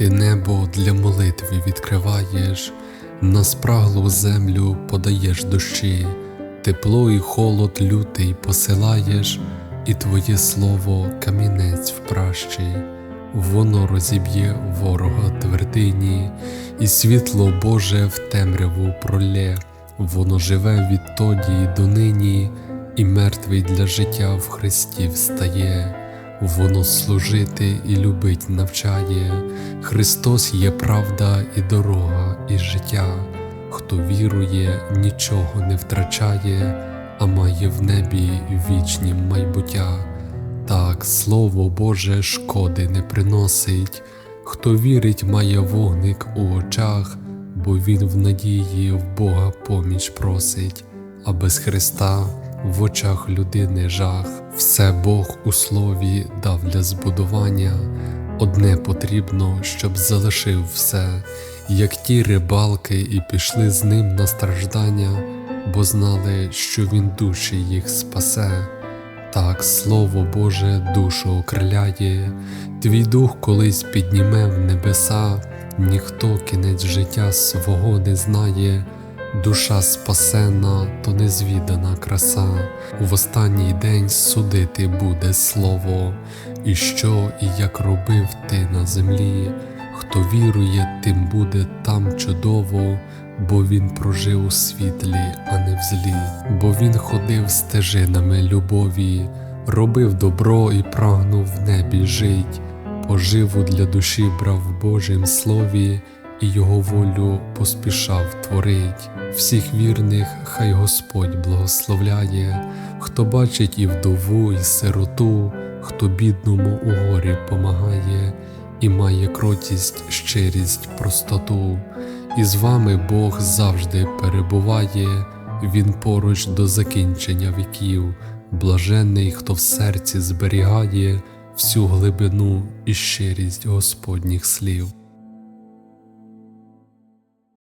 Ти небо для молитви відкриваєш, на спраглу землю подаєш дощі, тепло і холод лютий посилаєш, і твоє слово камінець впращий, воно розіб'є ворога твердині, і світло Боже в темряву пролє, воно живе відтоді й донині, і мертвий для життя в Христі встає. Воно служити і любить навчає, Христос є правда і дорога, і життя. Хто вірує, нічого не втрачає, а має в небі вічні майбуття. Так, Слово Боже шкоди не приносить, хто вірить, має вогник у очах, бо він в надії в Бога поміч просить, а без Христа в очах людини жах. Все Бог у слові дав для збудування. Одне потрібно, щоб залишив все, як ті рибалки, і пішли з ним на страждання, бо знали, що він душі їх спасе. Так Слово Боже душу окриляє, твій дух колись підніме в небеса, ніхто кінець життя свого не знає, душа спасена, то незвідана краса, в останній день судити буде слово, і що і як робив ти на землі, хто вірує, тим буде там чудово, бо він прожив у світлі, а не в злі, бо він ходив стежинами любові, робив добро і прагнув в небі жить, поживу для душі брав в Божім слові, і його волю поспішав творить. Всіх вірних хай Господь благословляє, хто бачить і вдову, і сироту, хто бідному у горі помагає, і має кротість, щирість, простоту. І з вами Бог завжди перебуває, Він поруч до закінчення віків, блаженний, хто в серці зберігає всю глибину і щирість Господніх слів.